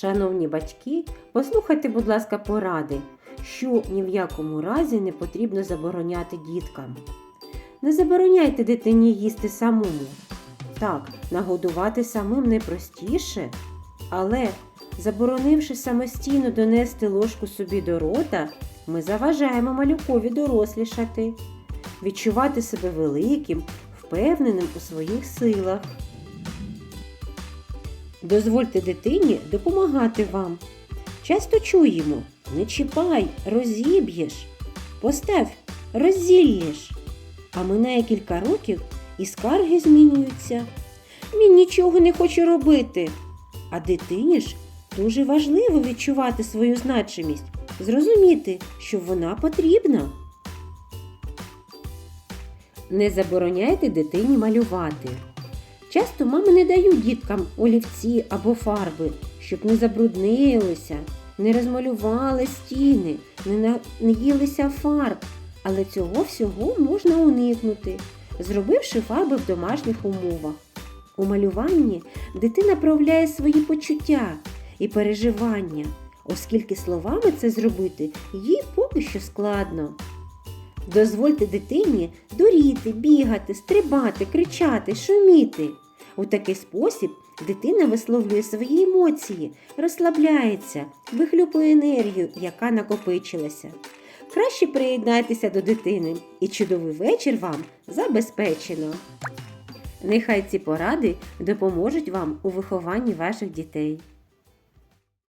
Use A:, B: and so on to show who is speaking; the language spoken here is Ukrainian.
A: Шановні батьки, послухайте, будь ласка, поради, що ні в якому разі не потрібно забороняти діткам. Не забороняйте дитині їсти самому. Так, нагодувати самим найпростіше, але заборонивши самостійно донести ложку собі до рота, ми заважаємо малюкові дорослішати, відчувати себе великим, впевненим у своїх силах. Дозвольте дитині допомагати вам. Часто чуємо не чіпай, розіб'єш, постав, роззіллєш. А минає кілька років і скарги змінюються. Він нічого не хоче робити. А дитині ж дуже важливо відчувати свою значимість, зрозуміти, що вона потрібна. Не забороняйте дитині малювати. Часто мами не дають діткам олівці або фарби, щоб не забруднилися, не розмалювали стіни, не наїлися фарб. Але цього всього можна уникнути, зробивши фарби в домашніх умовах. У малюванні дитина проявляє свої почуття і переживання, оскільки словами це зробити їй поки що складно. Дозвольте дитині дуріти, бігати, стрибати, кричати, шуміти. У такий спосіб дитина висловлює свої емоції, розслабляється, вихлюпує енергію, яка накопичилася. Краще приєднайтеся до дитини і чудовий вечір вам забезпечено. Нехай ці поради допоможуть вам у вихованні ваших дітей.